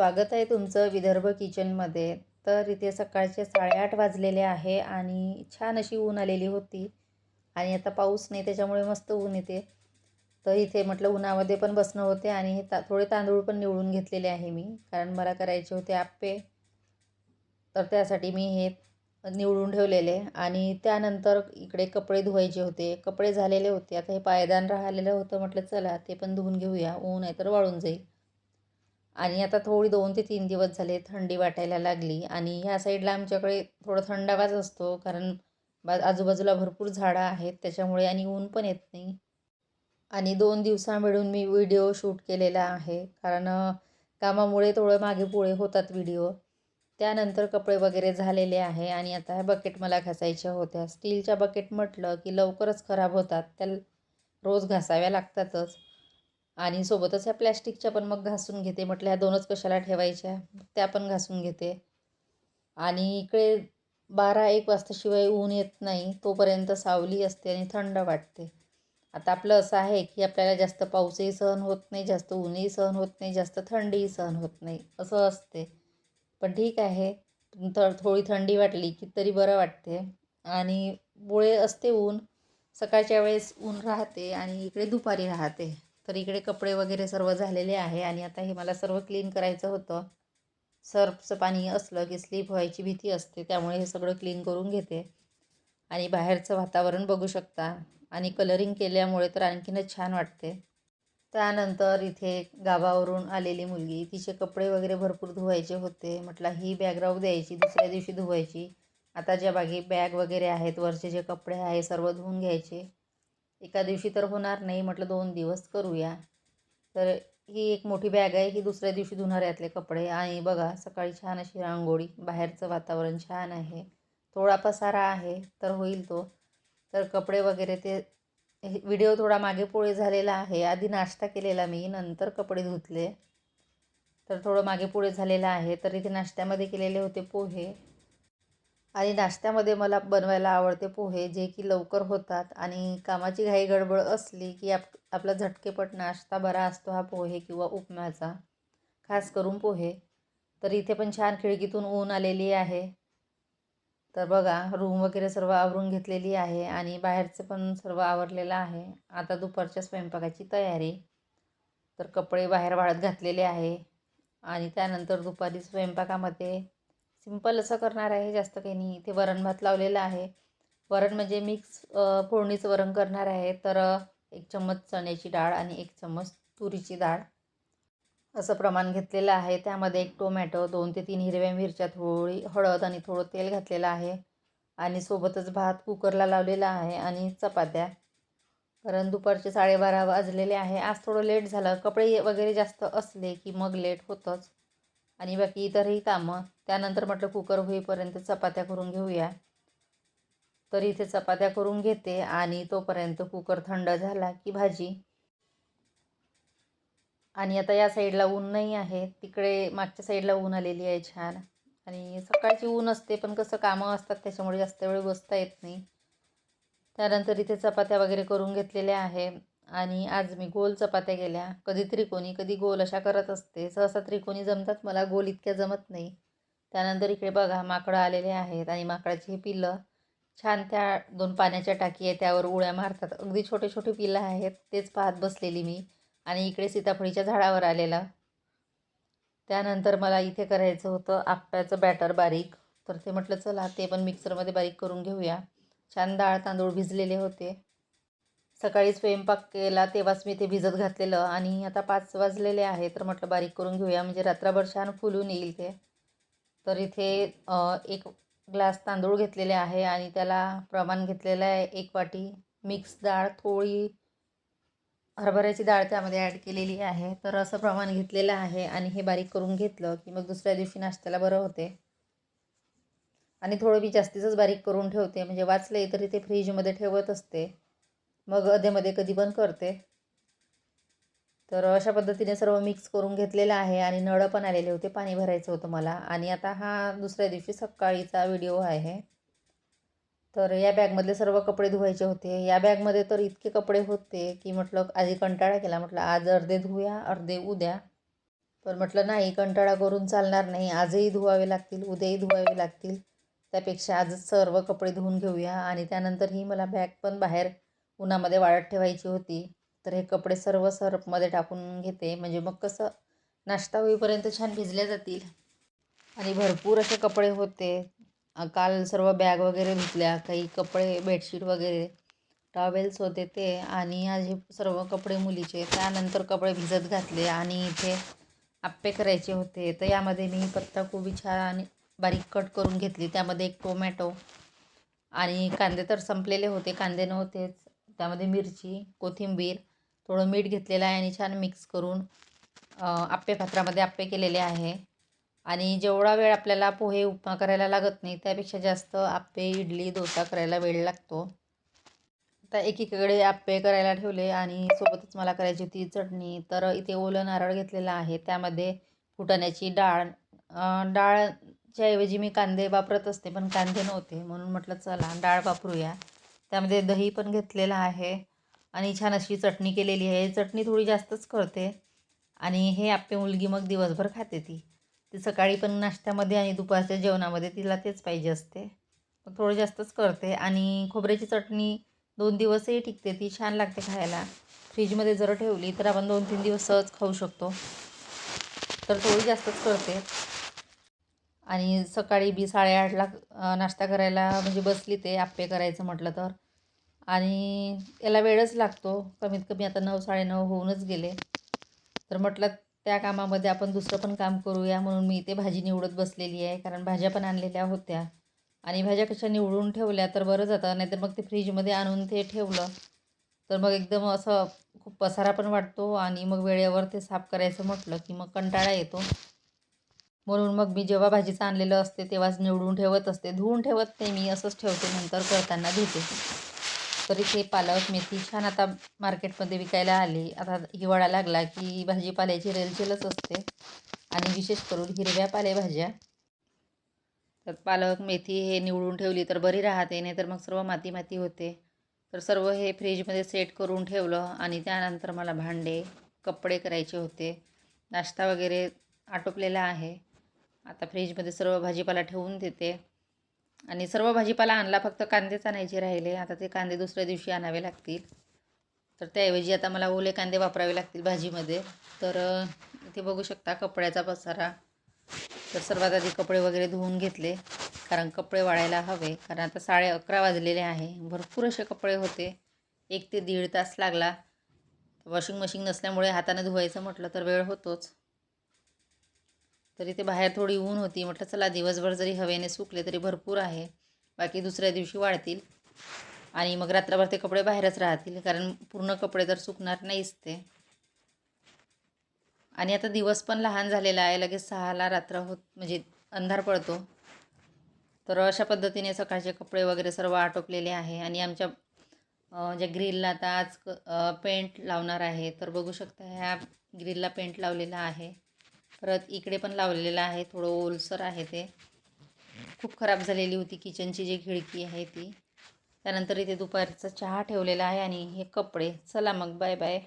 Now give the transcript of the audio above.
स्वागत आहे तुमचं विदर्भ किचनमध्ये. तर इथे सकाळचे साडेआठ वाजलेले आहे आणि छान अशी ऊन आलेली होती. आणि आता पाऊस नाही त्याच्यामुळे मस्त ऊन येते. तर इथे म्हटलं उन्हामध्ये पण बसणं होते आणि हे ता थोडे तांदूळ पण निवडून घेतलेले आहे मी कारण मला करायचे होते आप्पे. तर त्यासाठी मी हे निवडून ठेवलेले आणि त्यानंतर इकडे कपडे धुवायचे होते. कपडे झालेले होते आता हे पायदान राहिलेलं होतं म्हटलं चला ते पण धुवून घेऊया ऊन आहे तर वाळून जाईल. आणि आता थोडी दोन ते तीन दिवस झाले थंडी वाटायला लागली आणि ह्या साईडला आमच्याकडे थोडं थंडावाच असतो कारण बा आजूबाजूला भरपूर झाडं आहेत त्याच्यामुळे आणि ऊन पण येत नाही. आणि दोन दिवसा मिळून मी व्हिडिओ शूट केलेला आहे कारण कामामुळे थोडं मागे पुढे होतात व्हिडिओ. त्यानंतर कपडे वगैरे झालेले आहे आणि आता ह्या बकेट मला घासायच्या होत्या. स्टीलच्या बकेट म्हटलं की लवकरच खराब होतात त्या रोज घासाव्या लागतातच. आणि सोबतच ह्या प्लॅस्टिकच्या पण मग घासून घेते. म्हटलं ह्या दोनच कशाला ठेवायच्या? त्या पण घासून घेते. आणि इकडे बारा एक वाजताशिवाय ऊन येत नाही. तोपर्यंत सावली असते आणि थंड वाटते. आता आपलं असं आहे की आपल्याला जास्त पाऊसही सहन होत नाही जास्त ऊनही सहन होत नाही जास्त थंडीही सहन होत नाही. असं असते. पण ठीक आहे. तर थोडी थंडी वाटली की तरी बरं वाटते. आणि मुळे असते ऊन. सकाळच्या वेळेस ऊन राहते आणि इकडे दुपारी राहते. तर इकडे कपडे वगैरे सर्व झालेले आहे आणि आता हे मला सर्व क्लीन करायचं होतं. सर्फचं पाणी असलं की स्लीप व्हायची भीती असते त्यामुळे हे सगळं क्लीन करून घेते. आणि बाहेरचं वातावरण बघू शकता. आणि कलरिंग केल्यामुळे तर आणखीनच छान वाटते. त्यानंतर इथे गावावरून आलेली मुलगी तिचे कपडे वगैरे भरपूर धुवायचे होते. म्हटलं ही बॅग राहू द्यायची दुसऱ्या दिवशी धुवायची. आता ज्या बागी बॅग वगैरे आहेत वरचे जे कपडे आहे सर्व धुवून घ्यायचे. एका दिवशी तर होणार नाही म्हटलं दोन दिवस करूया. तर ही एक मोठी बॅग आहे ही दुसऱ्या दिवशी धुणार यातले कपडे. आणि बघा सकाळी छान अशी रांगोळी बाहेरचं वातावरण छान आहे. थोडा पसारा आहे तर होईल तो. तर कपडे वगैरे ते व्हिडिओ थोडा मागे पुढे झालेला आहे. आधी नाश्ता केलेला मी नंतर कपडे धुतले. तर थोडं मागे पुढे झालेलं आहे. तर इथे नाश्त्यामध्ये केलेले होते पोहे. आणि नाश्त्यामध्ये मला बनवायला आवडते पोहे जे की लवकर होतात आणि कामाची घाई गडबड असली की आप आपला झटकेपट नाश्ता बरा असतो हा पोहे किंवा उपम्याचा. खास करून पोहे. तर इथे पण छान खिडकीतून ऊन आलेली आहे. तर बघा रूम वगैरे सर्व आवरून घेतलेली आहे आणि बाहेरचं पण सर्व आवरलेलं आहे. आता दुपारच्या स्वयंपाकाची तयारी. तर कपडे बाहेर वाळत घातलेले आहे. आणि त्यानंतर दुपारी स्वयंपाकामध्ये सिंपल असं करणार आहे जास्त काही नाही. इथे वरण भात लावलेलं आहे. वरण म्हणजे मिक्स फोडणीचं वरण करणार आहे. तर एक चम्मच चण्याची डाळ आणि एक चम्मच तुरीची डाळ असं प्रमाण घेतलेलं आहे. त्यामध्ये एक टोमॅटो दोन ते तीन हिरव्या मिरच्या थोडी हळद आणि थोडं तेल घातलेलं आहे. आणि सोबतच भात कुकरला लावलेला आहे आणि चपात्या. कारण दुपारचे साडेबारा वाजलेले आहे. आज थोडं लेट झालं. कपडे वगैरे जास्त असले की मग लेट होतंच. आणि बाकी इतरही कामं. त्यानंतर म्हटलं कुकर होईपर्यंत चपात्या करून घेऊया. तर इथे चपात्या करून घेते आणि तोपर्यंत कुकर थंड झाला की भाजी. आणि आता या साईडला ऊन नाही आहे. तिकडे मागच्या साईडला ऊन आलेली आहे छान. आणि सकाळची ऊन असते पण कसं कामं असतात त्याच्यामुळे जास्त वेळ बसता येत नाही. त्यानंतर इथे चपात्या वगैरे करून घेतलेल्या आहे. आणि आज मी गोल चपात्या केल्या. कधी त्रिकोणी कधी गोल अशा करत असते. सहसा त्रिकोणी जमतात. मला गोल इतक्या जमत नाही. त्यानंतर इकडे बघा माकडं आलेले आहेत आणि माकडाची हे पिल्लं छान त्या दोन पाण्याच्या टाकी आहे. त्यावर उड्या मारतात. अगदी छोटे छोटे पिल्लं आहेत. तेच पाहत बसलेली मी. आणि इकडे सीताफळीच्या झाडावर आलेला. त्यानंतर मला इथे करायचं होतं आप्याचं बॅटर बारीक. तर ते म्हटलं चला ते पण मिक्सरमध्ये बारीक करून घेऊया. छान डाळ तांदूळ भिजलेले होते. सकाळी स्वयंपाक केला तेव्हाच मी ते भिजत घातलेलं. आणि आता पाच वाजलेले आहे तर म्हटलं बारीक करून घेऊया. म्हणजे रात्रभर छान फुलून येईल ते. तर इथे एक ग्लास तांदूळ घेतलेले आहे आणि त्याला प्रमाण घेतलेलं आहे एक वाटी मिक्स डाळ. थोडी हरभऱ्याची डाळ त्यामध्ये ॲड केलेली आहे. तर असं प्रमाण घेतलेलं आहे आणि हे बारीक करून घेतलं की मग दुसऱ्या दिवशी नाश्त्याला बरं होते. आणि थोडं मी जास्तीचंच बारीक करून ठेवते. म्हणजे वाचले तरी ते फ्रीजमध्ये ठेवत असते. मग अधेमध्ये कधी पण करते. तर अशा पद्धतीने सर्व मिक्स करून घेतलेलं आहे आणि नळं पण आलेले होते पाणी भरायचं होतं मला. आणि आता हा दुसऱ्या दिवशी सकाळीचा व्हिडिओ आहे. तर या बॅगमधले सर्व कपडे धुवायचे होते. या बॅगमध्ये तर इतके कपडे होते की म्हटलं आधी कंटाळा केला. म्हटलं आज अर्धे धुया अर्धे उद्या. पण म्हटलं नाही कंटाळा करून चालणार नाही. आजही धुवावे लागतील उद्याही धुवावे लागतील. त्यापेक्षा आजच सर्व कपडे धुवून घेऊया. आणि त्यानंतर ही मला बॅग पण बाहेर उन्हामध्ये वाळत ठेवायची होती तर हे कपडे सर्व सर्फमध्ये टाकून घेते. म्हणजे मग कसं? नाश्ता होईपर्यंत छान भिजल्या जातील. आणि भरपूर असे कपडे होते. काल सर्व बॅग वगैरे धुतल्या काही कपडे बेडशीट वगैरे टॉवेल्स होते ते. आणि आज हे सर्व कपडे मुलीचे. त्यानंतर कपडे भिजत घातले आणि इथे आप्पे करायचे होते. तर यामध्ये मी पत्ताकोबी छान बारीक कट करून घेतली. त्यामध्ये एक टोमॅटो आणि कांदे तर संपलेले होते. कांदे नव्हतेच. त्यामध्ये मिरची कोथिंबीर थोडं मीठ घेतलेलं आहे आणि छान मिक्स करून आप्पे पात्रामध्ये आप्पे केलेले आहे. आणि जेवढा वेळ आपल्याला पोहे उपमा करायला लागत नाही त्यापेक्षा जास्त आप्पे इडली डोसा करायला वेळ लागतो. आता एकीकडे आप्पे करायला ठेवले आणि सोबतच मला करायची होती चटणी. तर इथे ओलं नारळ घेतलेला आहे. त्यामध्ये फुटाण्याची डाळ डाळच्या ऐवजी मी कांदे वापरत असते पण कांदे नव्हते. म्हणून म्हटलं चला डाळ वापरूया. त्यामध्ये दही पण घेतलेलं आहे. आणि छान अशी चटणी केलेली आहे. चटणी थोडी जास्तच करते. आणि हे आपली मुलगी मग दिवसभर खाते ती. ती सकाळी पण नाश्त्यामध्ये आणि दुपारच्या जेवणामध्ये तिला तेच पाहिजे असते. मग थोडं जास्तच करते. आणि खोबऱ्याची चटणी दोन दिवसही टिकते. ती छान लागते खायला. फ्रीजमध्ये जर ठेवली तर आपण दोन तीन दिवस सहज खाऊ शकतो. तर थोडी जास्तच करते. आणि सकाळी बी साडेआठला नाश्ता करायला म्हणजे बसली ते आप्पे करायचं म्हटलं तर. आणि याला वेळच लागतो. कमीत कमी आता नऊ साडेनऊ होऊनच गेले. तर म्हटलं त्या कामामध्ये आपण दुसरं पण काम करूया म्हणून मी इथे भाजी निवडत बसलेली आहे. कारण भाज्या पण आणलेल्या होत्या. आणि भाज्या कशा निवडून ठेवल्या तर बरं जातं. नाहीतर मग ते फ्रीजमध्ये आणून ते ठेवलं तर मग एकदम असं खूप पसारा पण वाटतो आणि मग वेळेवर ते साफ करायचं म्हटलं की मग कंटाळा येतो. म्हणून मग मी जेव्हा भाजीचं आणलेलं असते तेव्हाच निवडून ठेवत असते. धुवून ठेवत नाही मी असंच ठेवते. नंतर करताना धुते. तर इथे पालक मेथी छान आता मार्केटमध्ये विकायला आली. आता हिवाळा लागला की भाजीपाल्याची रेलचेलच असते. आणि विशेष करून हिरव्या पालेभाज्या तर पालक मेथी हे निवडून ठेवली तर बरी राहते. नाही तर मग सर्व माती माती होते. तर सर्व हे फ्रीजमध्ये सेट करून ठेवलं आणि त्यानंतर मला भांडे कपडे करायचे होते. नाश्ता वगैरे आटोपलेला आहे. आता फ्रीजमध्ये सर्व भाजीपाला ठेवून देते. आणि सर्व भाजीपाला आणला फक्त कांदेच आणायचे राहिले. आता ते कांदे दुसऱ्या दिवशी आणावे लागतील. तर त्याऐवजी आता मला ओले कांदे वापरावे लागतील भाजीमध्ये. तर इथे बघू शकता कपड्याचा पसारा. तर सर्वात आधी कपडे वगैरे धुवून घेतले कारण कपडे वाळायला हवे. कारण आता साडे अकरा वाजलेले आहे. भरपूर असे कपडे होते. एक ते दीड तास लागला. वॉशिंग मशीन नसल्यामुळे हाताने धुवायचं म्हटलं तर वेळ होतोच. तरी ते बाहेर थोडी ऊन होती. म्हटलं चला दिवसभर जरी हवेने सुकले तरी भरपूर आहे. बाकी दुसऱ्या दिवशी वाढतील. आणि मग रात्रभर ते कपडे बाहेरच राहतील. कारण पूर्ण कपडे तर सुकणार नाहीच ते. आणि आता दिवस पण लहान झालेला आहे. लगेच सहाला रात्र होत म्हणजे अंधार पडतो. तर अशा पद्धतीने सकाळचे कपडे वगैरे सर्व आटोपलेले आहे. आणि आमच्या ज्या ग्रिलला आता आज क- पेंट लावणार आहे. तर बघू शकता ह्या ग्रिलला पेंट लावलेला आहे. परत इकडे पण लावलेलं आहे थोडं ओलसर आहे ते. खूप खराब झालेली होती किचनची जी खिडकी आहे ती. त्यानंतर इथे दुपारचा चहा ठेवलेला आहे आणि हे कपडे. चला मग बाय बाय.